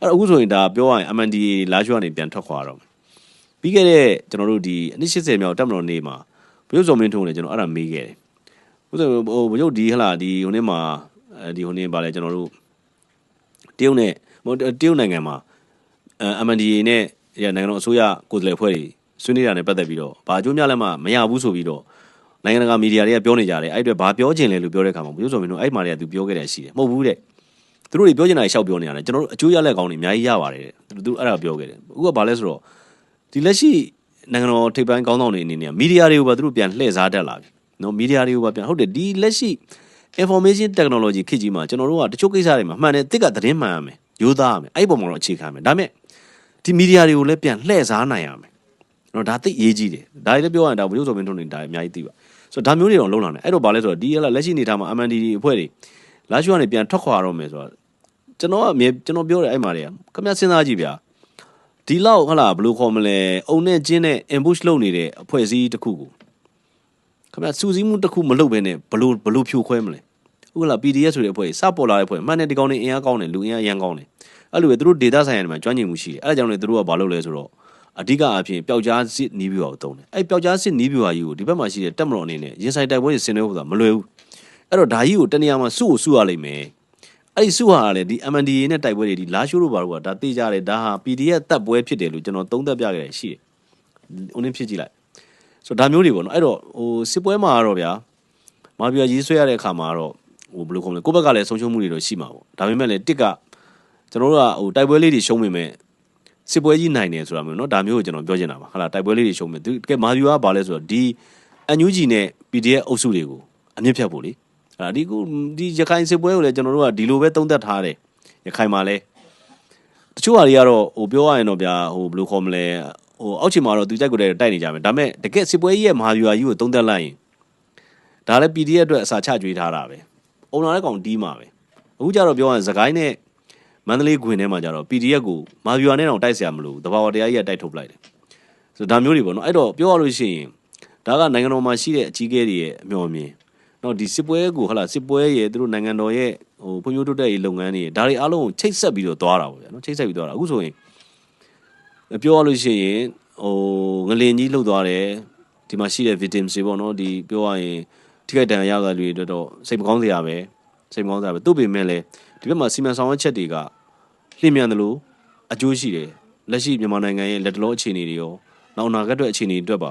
အဲ့တော့အခုဆိုရင်ဒါပြောရရင် MNDA လာရှိုးကနေပြန်ထွက်ခွာတော့ ပြီးခဲ့တဲ့ကျွန်တော်တို့ဒီအနည်း80မြောက်တက်မတော်နေ့မှာဘုရုပ်စော်မင်းထုံးလည်းကျွန်တော်အဲ့ဒါမေးခဲ့တယ်ဘုဆိုဟိုဘုရုပ်ဒီဟလာဒီဟိုနေ့မှာအဲဒီဟိုနေ့ပါလဲကျွန်တော်တို့တရုတ်နဲ့ဟိုတရုတ်နိုင်ငံမှာအဲ MNDA နဲ့နိုင်ငံတော်အစိုးရကိုယ်စားလှယ်ဖွဲ့တွေဆွေးနွေးတာနဲ့ပတ်သက်ပြီးတော့ဘာအကျိုးများလဲမှမရဘူးဆိုပြီးတော့နိုင်ငံတကာမီဒီယာတွေကပြောနေကြတယ်အဲ့အတွက်ဘာပြောချင်လဲလို့ပြောတဲ့အခါမှာမျိုးစုံမင်းတို့အဲ့မှာတွေကသူပြောခဲ့တယ်ရှိတယ်မဟုတ်ဘူးတဲ့သူတို့တွေပြောချင်တာတွေရှောက်ပြောနေရတယ်ကျွန်တော်တို့အကျိုးရလက်ကောင်းတွေအများကြီးရပါတယ်တဲ့သူတို့အဲ့ဒါပြောခဲ့တယ်အခုကဘာလဲဆိုတော့ ဒီလက်ရှိနိုင်ငံတော်ထိပ်ပိုင်းကောင်းဆောင်တွေအနေနဲ့မီဒီယာတွေကိုပါသူတို့ပြန်လှည့်စားတက်လာပြီနော်မီဒီယာတွေကိုပါပြန်ဟုတ်တယ်ဒီလက်ရှိ information technology ခေတ်ကြီးမှာကျွန်တော်တို့ကတချို့ကိစ္စတွေမှာမှန်တယ်တစ်ကသတင်းမှန်ရမယ်ရိုးသားရမယ်အဲ့ဒီပုံမှာတော့အခြေခံမယ်ဒါပေမဲ့ဒီမီဒီယာတွေကိုလည်းပြန်လှည့်စားနိုင်ရမယ်နော်ဒါသိရေးကြီးတယ်ဒါတွေလည်းပြောရရင်ဒါဘုရုပ်စော်မင်းထုံးနေဒါအများကြီးသိပါဆိုတော့ဒါမျိုးတွေတော့လုံလာတယ်အဲ့တော့ဘာလဲဆိုတော့ဒီဟလာလက်ရှိအနေထားမှာ MND အဖွဲ့တွေလာရှိုးကနေပြန်ထွက်ခွာတော့မယ်ဆိုတော့ကျွန်တော်ကအမြဲကျွန်တော်ပြောတယ်အဲ့မှာတွေကခမစဉ်းစားကြည့်ဗျာ ဒီလောက်ဟလာဘယ်လိုခေါ်မလဲအုံနဲ့ကျင်းနဲ့ ambush လုပ်နေတဲ့အဖွဲ့အစည်းတစ်ခုကိုခမစူးစီးမှုတစ်ခုမလုပ်ဘဲနဲ့ဘလို့ဘလို့ဖြိုခွဲမလဲဟုတ်လား PDF ဆိုတဲ့အဖွဲ့စပေါ်လာတဲ့အဖွဲ့မှန်တယ်ဒီကောင်တွေအင်အားကောင်းတယ်လူအင်အားရန်ကောင်းတယ်အဲ့လိုပဲသူတို့ data ဆိုင်ရာတွေမှာကျွမ်းကျင်မှုရှိတယ်အဲ့ဒါကြောင့်လေသူတို့ကဘာလုပ်လဲဆိုတော့အဓိကအဖြစ်ပျောက်ကြားစစ်နီးဗျူဟာကိုတုံးတယ်အဲ့ပျောက်ကြားစစ်နီးဗျူဟာကြီးကိုဒီဘက်မှာရှိတဲ့တက်မတော်အနေနဲ့ရင်ဆိုင်တိုက်ပွဲတွေဆင်နွှဲဖို့ဆိုတာမလွယ်ဘူးအဲ့တော့ဒါကြီးကိုတနေရာမှာစုကိုစုရလိမ့်မယ် အဲ့ဒီစုဟာကလည်းဒီ MNDA နဲ့တိုက်ပွဲတွေဒီလာရှိုးတို့ဘာလို့ကဒါသိကြတယ်ဒါဟာ PDF တပ်ပွဲဖြစ်တယ်လို့ကျွန်တော်သုံးသပ်ပြခဲ့တယ်ရှိတယ်။ဦးနင်းဖြစ်ကြည့်လိုက်ဆိုတော့ဒါမျိုးတွေပေါ့နော်အဲ့တော့ဟိုစစ်ပွဲမှာကတော့ဗျာမာပြရေးဆွဲရတဲ့အခါမှာတော့ဟိုဘယ်လိုခေါ်မလဲကိုယ့်ဘက်ကလည်းဆုံးရှုံးမှုတွေတော့ရှိမှာပေါ့ဒါပေမဲ့လည်းတစ်ကကျွန်တော်တို့ကဟိုတိုက်ပွဲလေးတွေရှုံးမိမဲ့စစ်ပွဲကြီးနိုင်တယ်ဆိုတာမျိုးเนาะဒါမျိုးကိုကျွန်တော်ပြောချင်တာပါဟာလာတိုက်ပွဲလေးတွေရှုံးမယ်ဒီကဲမာပြူကဘာလဲဆိုတော့ဒီအန်ယူဂျီနဲ့ PDF အုပ်စုတွေကိုအမြင့်ဖြတ်ဖို့လေ အဲ့ဒီခုဒီရခိုင်စစ်ပွဲကိုလည်းကျွန်တော်တို့ကဒီလိုပဲသုံးသပ်ထားတယ်ရခိုင်မှာလည်းတချို့ဟာတွေကတော့ဟိုပြောရရင်တော့ဗျာဟိုဘယ်လိုခေါ်မလဲဟိုအောက်ချင်မှာတော့သူကြိုက်ကိုယ်တည်းတိုက်နေကြမယ်ဒါပေမဲ့တကယ်စစ်ပွဲကြီးရဲ့မဟာဗျူဟာကြီးကိုသုံးသပ်လိုက်ရင်ဒါလည်း PDF အတွက်အစာချကြွေးထားတာပဲအုံလာတဲ့ကောင်တီးမှာပဲအခုကြတော့ပြောရရင်သခိုင်းနဲ့မန္တလေးဂွင်ထဲမှာကြတော့ PDF ကိုမဟာဗျူဟာနဲ့တော့တိုက်ဆရာမလို့တဘာဝတရားကြီးကတိုက်ထုတ်ပလိုက်တယ်ဆိုတော့ဒါမျိုးတွေပေါ့နော်အဲ့တော့ပြောရလို့ရှိရင်ဒါကနိုင်ငံတော်မှာရှိတဲ့အကြီးအကဲတွေရဲ့အမျှော်အမြင် နော်ဒီစစ်ပွဲကိုဟလာစစ်ပွဲရဲ့သူတို့နိုင်ငံတော်ရဲ့ဟိုဖွံ့ဖြိုးတိုးတက်ရေးလုပ်ငန်းတွေဒါတွေအားလုံးကိုချိတ်ဆက်ပြီးတော့သွားတာပေါ့ဗျာနော်ချိတ်ဆက်ပြီးသွားတာအခုဆိုရင်ပြောရလို့ရှိရင်ဟိုငလင်ကြီးလှုပ်သွားတယ်ဒီမှာရှိတဲ့ victims တွေပေါ့နော်ဒီပြောရရင်ထိခိုက်ဒဏ်ရာရတဲ့လူတွေအတွက်တော့စိတ်မကောင်းစရာပဲစိတ်မကောင်းစရာပဲသူ့ပေမဲ့လည်းဒီဘက်မှာစီမံဆောင်ရွက်ချက်တွေကလျင်မြန်တယ်လို့အကျိုးရှိတယ်လက်ရှိမြန်မာနိုင်ငံရဲ့လက်တလုံးအခြေအနေတွေရောနောက်အနာဂတ်အတွက်အခြေအနေတွေအတွက်ပါ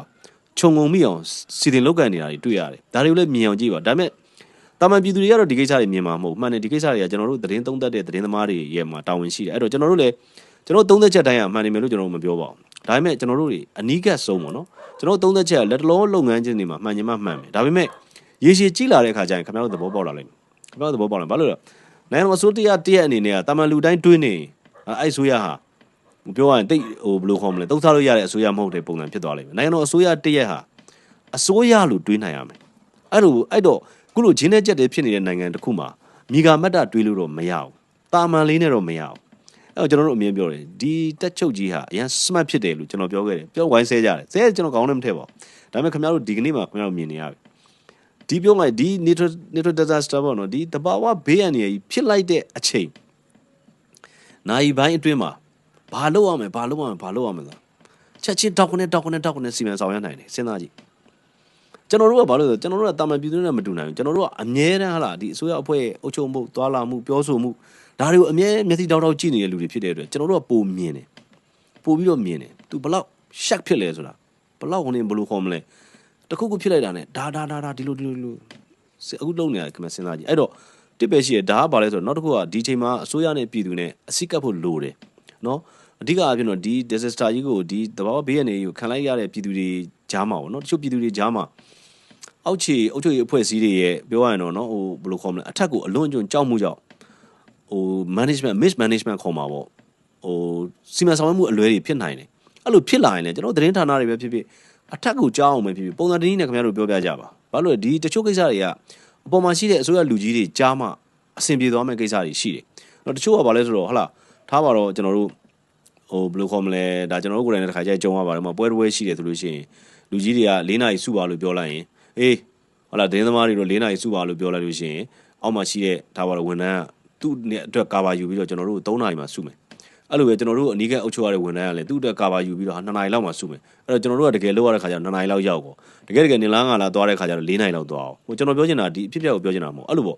ခြုံငုံမိအောင်စီတင်လောက်ကန်နေတာတွေတွေ့ရတယ်ဒါတွေကိုလည်းမြင်အောင်ကြည့်ပါဒါပေမဲ့တာမန်ပြည်သူတွေကတော့ဒီကိစ္စတွေမြင်မှာမဟုတ်မှန်တယ်ဒီကိစ္စတွေကကျွန်တော်တို့သတင်းသုံးသပ်တဲ့သတင်းသမားတွေရဲ့မှာတာဝန်ရှိတယ်အဲ့တော့ကျွန်တော်တို့လည်းကျွန်တော်သုံးသက်ချက်တိုင်းကမှန်နေမယ်လို့ကျွန်တော်တို့မပြောပါဘူးဒါပေမဲ့ကျွန်တော်တို့တွေအနီးကပ်ဆုံးပေါ့နော်ကျွန်တော်သုံးသက်ချက်ကလက်တလုံးလုပ်ငန်းချင်းတွေမှာမှန်ချင်မှမှန်မယ်ဒါပေမဲ့ရေရှည်ကြည့်လာတဲ့အခါကျရင်ခင်ဗျားတို့သဘောပေါက်လာလိမ့်မယ်ခင်ဗျားတို့သဘောပေါက်လာဘာလို့လဲနိုင်ငံတော်အစိုးရတရက်အနေနဲ့ကတာမန်လူတိုင်းတွေးနေအဲ့ဆိုရဟာ ပြောရရင်တိတ်ဟိုဘယ်လိုခေါ်မလဲတုံးစားလို့ရတဲ့အစိုးရမဟုတ်တဲ့ပုံစံဖြစ်သွားလိမ့်မယ်နိုင်ငံတော်အစိုးရတရက်ဟာအစိုးရလို့တွေးနိုင်ရမယ်အဲ့လိုအဲ့တော့ခုလိုဂျင်းနဲ့ကြက်တွေဖြစ်နေတဲ့နိုင်ငံတစ်ခုမှာမိဂါမတ်တာတွေးလို့တော့မရဘူးတာမန်လေးနဲ့တော့မရဘူးအဲ့တော့ကျွန်တော်တို့အမြင်ပြောတယ်ဒီတက်ချုပ်ကြီးဟာအရင် smart ဖြစ်တယ်လို့ကျွန်တော်ပြောခဲ့တယ်ပြောဝိုင်းဆဲကြတယ်ဆဲကျွန်တော်ကောင်းလည်းမထည့်ပါဘူးဒါပေမဲ့ခင်ဗျားတို့ဒီကနေ့မှခင်ဗျားတို့မြင်နေရပြီဒီပြောလိုက်ဒီ nitro nitro disaster ပေါ့နော်ဒီတဘာဝဘေးအန္တရာယ်ကြီးဖြစ်လိုက်တဲ့အချိန်နိုင်ပိုင်းအတွင်းမှာ ဘာလုပ်ရမလဲဘာလုပ်ရမလဲဘာလုပ်ရမလဲချက်ချင်းတောက်ကနေတောက်ကနေတောက်ကနေစီမံဆောင်ရနိုင်တယ်စဉ်းစားကြည့်ကျွန်တော်တို့ကဘာလို့လဲဆိုကျွန်တော်တို့ကတာမန်ပြည်သူတွေနဲ့မတူနိုင်ဘူးကျွန်တော်တို့ကအမြဲတမ်းဟာလာဒီအစိုးရအဖွဲ့ရဲ့အုပ်ချုပ်မှုသွားလာမှုပြောဆိုမှုဒါတွေကိုအမြဲမျက်စိတောက်တောက်ကြည့်နေတဲ့လူတွေဖြစ်တဲ့အတွက်ကျွန်တော်တို့ကပုံမြင်တယ်ပို့ပြီးတော့မြင်တယ်သူဘလောက် shock ဖြစ်လဲဆိုတာဘလောက်ဝင်ဘလို့ခေါ်မလဲတခုခုဖြစ်လိုက်တာ ਨੇ ဒါဒါဒါဒါဒီလိုဒီလိုဒီလိုအခုလုံးနေရတယ်ခင်ဗျစဉ်းစားကြည့်အဲ့တော့တစ်ပဲရှိရဒါကဘာလဲဆိုတော့နောက်တစ်ခုကဒီချိန်မှာအစိုးရနဲ့ပြည်သူနဲ့အစိကပ်ဖို့လိုတယ်နော် အဓိကအဖြစ်တော့ဒီ disaster ကြီးကိုဒီတဘာဝဘေးရနေကိုခံလိုက်ရတဲ့ပြည်သူတွေကြားမှာပေါ့နော်တချို့ပြည်သူတွေကြားမှာအောက်ခြေအုပ်ချုပ်ရေးအဖွဲ့အစည်းတွေရဲ့ပြောရရင်တော့နော်ဟိုဘယ်လိုခေါ်မလဲအထက်ကိုအလွန်အကျွံကြောက်မှုကြောင့်ဟို management mismanagement ခေါ်မှာပေါ့ဟိုစီမံဆောင်ရွက်မှုအလွဲတွေဖြစ်နိုင်တယ်အဲ့လိုဖြစ်လာရင်လည်းကျွန်တော်သတင်းဌာနတွေပဲဖြစ်ဖြစ်အထက်ကိုကြောက်အောင်ပဲဖြစ်ဖြစ်ပုံစံတနည်းနဲ့ခင်ဗျားတို့ပြောပြကြပါဘာလို့လဲဒီတချို့ကိစ္စတွေကအပေါ်မှာရှိတဲ့အစိုးရလူကြီးတွေကြားမှအဆင်ပြေသွားမယ့်ကိစ္စတွေရှိတယ်တော့တချို့ကဘာလဲဆိုတော့ဟလာထားပါတော့ကျွန်တော်တို့ ဟိုဘယ်လိုခေါ်မလဲဒါကျွန်တော်တို့ကိုယ်တိုင်တစ်ခါကျကြုံရပါတယ်မှာပွဲတစ်ပွဲရှိတယ်ဆိုလို့ရှိရင်လူကြီးတွေက၄နာရီစုပါလို့ပြောလိုက်ရင်အေးဟုတ်လားဒင်းသမားတွေတော့၄နာရီစုပါလို့ပြောလိုက်လို့ရှိရင်အောက်မှာရှိတဲ့ဒါပါတော့ဝန်ထမ်းကသူ့အတွက်ကာဘာယူပြီးတော့ကျွန်တော်တို့၃နာရီမှစုမယ်အဲ့လိုပဲကျွန်တော်တို့အနီးကအုပ်ချုပ်ရတဲ့ဝန်ထမ်းကလည်းသူ့အတွက်ကာဘာယူပြီးတော့2နာရီလောက်မှစုမယ်အဲ့တော့ကျွန်တော်တို့ကတကယ်လောက်ရတဲ့ခါကျတော့2နာရီလောက်ရောက်ပေါ့တကယ်တကယ်နေလားငါလားသွားတဲ့ခါကျတော့4နာရီလောက်သွားအောင်ဟိုကျွန်တော်ပြောချင်တာဒီအဖြစ်အပျက်ကိုပြောချင်တာမဟုတ်အဲ့လိုပေါ့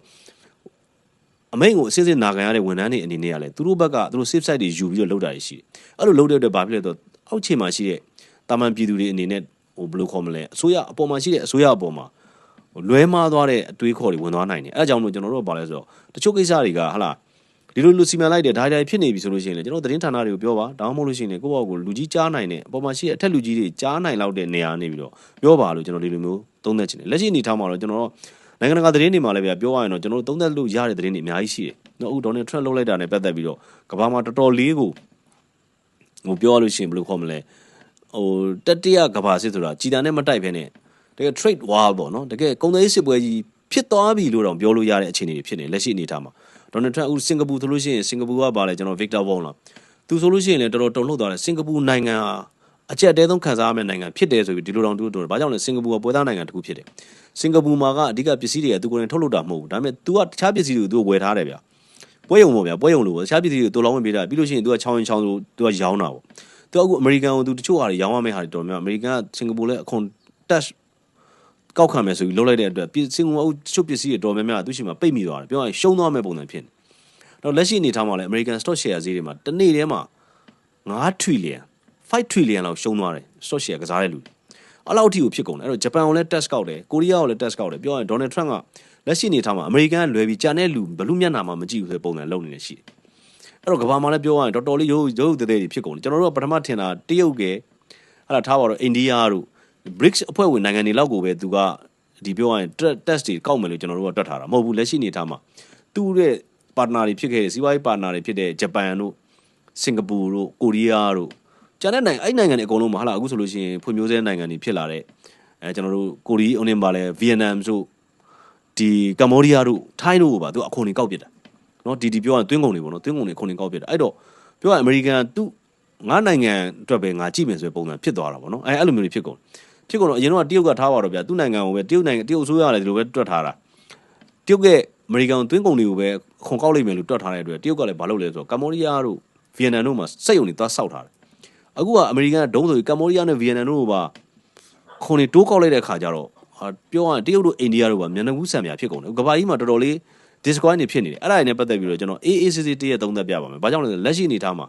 အမိန်ကိုအစစ်စစ်နာခံရတဲ့ဝန်ထမ်းတွေအနေနဲ့ကလည်းသူတို့ဘက်ကသူတို့ safe site တွေယူပြီးတော့လုပ်တာရှိတယ်အဲ့လိုလုပ်တဲ့အတွက်ဘာဖြစ်လဲဆိုတော့အောက်ခြေမှာရှိတဲ့တာမန်ပြည်သူတွေအနေနဲ့ဟိုဘယ်လိုခေါ်မလဲအစိုးရအပေါ်မှာရှိတဲ့အစိုးရအပေါ်မှာလွဲမားသွားတဲ့အတွေးခေါ်တွေဝင်သွားနိုင်တယ်အဲအကြောင်းလို့ကျွန်တော်တို့ကဘာလဲဆိုတော့တချို့ကိစ္စတွေကဟာလာဒီလိုလူစီမံလိုက်တယ်ဒါတိုင်းဖြစ်နေပြီဆိုလို့ရှိရင်လေကျွန်တော်သတင်းဌာနတွေကိုပြောပါဒါမှမဟုတ်လို့ရှိရင်ကိုယ့်ဘောက်ကိုလူကြီးကြားနိုင်တဲ့အပေါ်မှာရှိတဲ့အထက်လူကြီးတွေကြားနိုင်လောက်တဲ့နေရာနေပြီးတော့ပြောပါလို့ကျွန်တော်ဒီလိုမျိုးသုံးသပ်ချင်တယ်လက်ရှိအနေထားမှာတော့ကျွန်တော်တို့ နိုင်ငံတကာသတင်းတွေမှာလည်းဗျာပြောရရင်တော့ကျွန်တော်တို့သုံးသပ်လို့ရတဲ့သတင်းတွေအများကြီးရှိတယ်။နော်အခုဒေါ်နယ်ထရန့်လုပ်လိုက်တာနဲ့ပတ်သက်ပြီးတော့ကမ္ဘာမှာတော်တော်လေးကိုဟိုပြောရလို့ရှိရင်ဘယ်လိုခေါ်မလဲဟိုတတိယကမ္ဘာစစ်ဆိုတာကြည်တန်နဲ့မတိုက်ဖ ೇನೆ တကယ် trade war ပေါ့နော်တကယ်ကုန်သွယ်ရေးစစ်ပွဲကြီးဖြစ်သွားပြီလို့တော့ပြောလို့ရတဲ့အခြေအနေတွေဖြစ်နေလက်ရှိအနေထားမှာဒေါ်နယ်ထရန့်ဦးစင်ကာပူဆိုလို့ရှိရင်စင်ကာပူကပါလဲကျွန်တော်ဗစ်တာဝုန်းလားသူဆိုလို့ရှိရင်လည်းတော်တော်တုံ့လှုပ်သွားတယ်စင်ကာပူနိုင်ငံဟာ အကျက်တဲဆုံးခံစားရမယ့်နိုင်ငံဖြစ်တယ်ဆိုပြီးဒီလိုတောင်တူတူဘာကြောင့်လဲစင်ကာပူကပွဲသားနိုင်ငံတစ်ခုဖြစ်တယ်စင်ကာပူမှာကအဓိကပစ္စည်းတွေကသူကိုယ်တိုင်ထုတ်လုပ်တာမဟုတ်ဘူးဒါပေမဲ့ तू ကတခြားပစ္စည်းတွေကို तू ဝယ်ထားတယ်ဗျပွဲရုံပေါ့ဗျပွဲရုံလို့ပေါ့တခြားပစ္စည်းတွေကို तू လောင်းဝင်ပေးတာပြီးလို့ရှိရင် तू ကချောင်းရင်ချောင်းဆို तू ကရောင်းတာပေါ့ तू အခုအမေရိကန်ကို तू တချို့ဟာတွေရောင်းရမယ့်ဟာတွေတော်များအမေရိကန်ကစင်ကာပူလည်းအခွန် tax ကောက်ခံမယ်ဆိုပြီးလုပ်လိုက်တဲ့အတွက်စင်ကာပူအုပ်ချုပ်ပစ္စည်းတွေတော်များများသူရှိမှာပိတ်မိသွားတယ်ပြောရရင်ရှုံးသွားမယ့်ပုံစံဖြစ်နေတော့လက်ရှိအနေထားမှာလည်း American stock share ဈေးတွေမှာတစ်နေ့တည်းမှာ9 trillion 5 trillion လောက်ရှုံးသွားတယ် stock share ကစားတဲ့လူအဲ့လောက်အထိကိုဖြစ်ကုန်တယ်အဲ့တော့ဂျပန်ကိုလည်း test ကောက်တယ်ကိုရီးယားကိုလည်း test ကောက်တယ်ပြောရင် Donald Trump ကလက်ရှိအနေထားမှာ American လွယ်ပြီးကြာတဲ့လူဘလူမျက်နှာမှာမကြည့်ဘူးဆိုတဲ့ပုံစံလုပ်နေတယ်ရှိတယ်အဲ့တော့ကဘာမှလည်းပြောရရင်တော်တော်လေးရိုးရိုးသေးသေးတွေဖြစ်ကုန်တယ်ကျွန်တော်တို့ကပထမထင်တာတရုတ်ကအဲ့ဒါထားပါတော့အိန္ဒိယတို့ BRICS အဖွဲ့ဝင်နိုင်ငံတွေလောက်ကိုပဲသူကဒီပြောရရင် test တွေကောက်မယ်လို့ကျွန်တော်တို့ကတွက်ထားတာမဟုတ်ဘူးလက်ရှိအနေထားမှာသူ့ရဲ့ partner တွေဖြစ်ခဲ့တဲ့စီးပွားရေး partner တွေဖြစ်တဲ့ဂျပန်တို့စင်ကာပူတို့ကိုရီးယားတို့ ကျန်တဲ့နိုင်ငံအဲ့နိုင်ငံတွေအကုန်လုံးမှာဟာလာအခုဆိုလို့ရှိရင်ဖွံ့ဖြိုးဆဲနိုင်ငံတွေဖြစ်လာတဲ့အဲကျွန်တော်တို့ကိုရီးအုန်နင်ပါလဲဗီယက်နမ်တို့ဒီကမ္ဘောဒီးယားတို့ထိုင်းတို့ပါသူအခွန်တွေကောက်ပြစ်တာနော်ဒီဒီပြောရင်တွင်းကုန်တွေပေါ့နော်တွင်းကုန်တွေအခွန်တွေကောက်ပြစ်တာအဲ့တော့ပြောရင်အမေရိကန်သူ့ငါနိုင်ငံအတွက်ပဲငါကြည့်မယ်ဆိုတဲ့ပုံစံဖြစ်သွားတာပေါ့နော်အဲအဲ့လိုမျိုးတွေဖြစ်ကုန်ဖြစ်ကုန်တော့အရင်တော့တရုတ်ကထားပါတော့ဗျာသူ့နိုင်ငံကိုပဲတရုတ်နိုင်ငံတရုတ်အစိုးရလည်းဒီလိုပဲတွက်ထားတာတရုတ်ကအမေရိကန်တွင်းကုန်တွေကိုပဲအခွန်ကောက်လိုက်မယ်လို့တွက်ထားတဲ့အတွက်တရုတ်ကလည်းမလုပ်လဲဆိုတော့ကမ္ဘောဒီးယားတို့ဗီယက်နမ်တို့မှာစက်ရုံတွေသွားဆောက်ထားတယ် အခုကအမေရိကန်ကဒုံးဆိုပြီးကမ္ဘောဒီးယားနဲ့ဗီယက်နမ်တို့ကပါခွန်တွေတိုးကောက်လိုက်တဲ့ခါကျတော့ပြောရရင်တရုတ်တို့အိန္ဒိယတို့ကမျက်နှာကူးဆံပြဖြစ်ကုန်တယ်ကမ္ဘာကြီးမှာတော်တော်လေး discoin တွေဖြစ်နေတယ်အဲ့ဒါတွေနဲ့ပတ်သက်ပြီးတော့ကျွန်တော် AACC တရက်သုံးသက်ပြပါမယ်ဘာကြောင့်လဲဆိုလက်ရှိအနေထားမှာ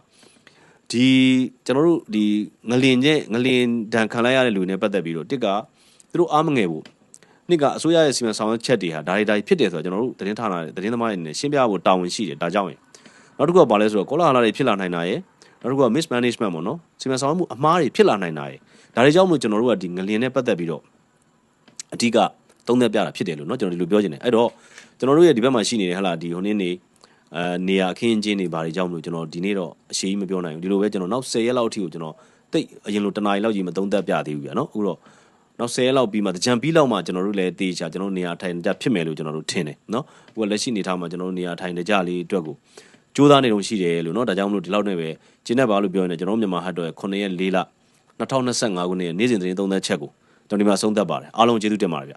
ဒီကျွန်တော်တို့ဒီငလင်ကျဲငလင်ဒဏ်ခံလိုက်ရတဲ့လူတွေနဲ့ပတ်သက်ပြီးတော့တစ်ကသူတို့အားမငယ်ဘူးနှစ်ကအစိုးရရဲ့စီမံဆောင်ရွက်ချက်တွေဟာဒါတွေဒါဖြစ်တယ်ဆိုတော့ကျွန်တော်တို့သတင်းဌာနတွေသတင်းသမားတွေနဲ့ရှင်းပြဖို့တာဝန်ရှိတယ်ဒါကြောင့်ရင်နောက်တစ်ခုကဘာလဲဆိုတော့ကောလာဟလာတွေဖြစ်လာနိုင်တာရယ် နောက်တစ်ခုက mismanagement ပေါ့နော်စီမံဆောင်ရွက်မှုအမှားတွေဖြစ်လာနိုင်တာရယ်ဒါတွေကြောင့်မလို့ကျွန်တော်တို့ကဒီငလျင်နဲ့ပတ်သက်ပြီးတော့အဓိကသုံးသပ်ပြတာဖြစ်တယ်လို့เนาะကျွန်တော်ဒီလိုပြောချင်တယ်အဲ့တော့ကျွန်တော်တို့ရဲ့ဒီဘက်မှာရှိနေတဲ့ဟလာဒီဟိုနေ့နေအဲနေရာအခင်းချင်းတွေဘာတွေကြောင့်မလို့ကျွန်တော်ဒီနေ့တော့အရှိကြီးမပြောနိုင်ဘူးဒီလိုပဲကျွန်တော်နောက်10ရက်လောက်အထိကိုကျွန်တော်တိတ်အရင်လိုတနားရီလောက်ကြီးမသုံးသပ်ပြသေးဘူးဗျာเนาะအခုတော့နောက်10ရက်လောက်ပြီးမှတကြံပြီးလောက်မှကျွန်တော်တို့လည်းတေးချာကျွန်တော်တို့နေရာထိုင်ကြဖြစ်မယ်လို့ကျွန်တော်တို့ထင်တယ်เนาะဟိုကလက်ရှိနေထားမှာကျွန်တော်တို့နေရာထိုင်ကြလေးအတွက်ကို ကြိုးစားနေတော့ရှိတယ်လို့เนาะဒါကြောင့်မလို့ဒီလောက်နဲ့ပဲကျင်းနေပါလို့ပြောရင်ကျွန်တော်တို့မြန်မာဟတ်တော်ရဲ့9ရက်4လ2025ခုနှစ်ရဲ့နေ့စဉ်သတင်းသုံးသက်ချက်ကိုကျွန်တော်ဒီမှာဆုံးသက်ပါတယ်အားလုံးကျေးဇူးတင်ပါတယ်ဗျ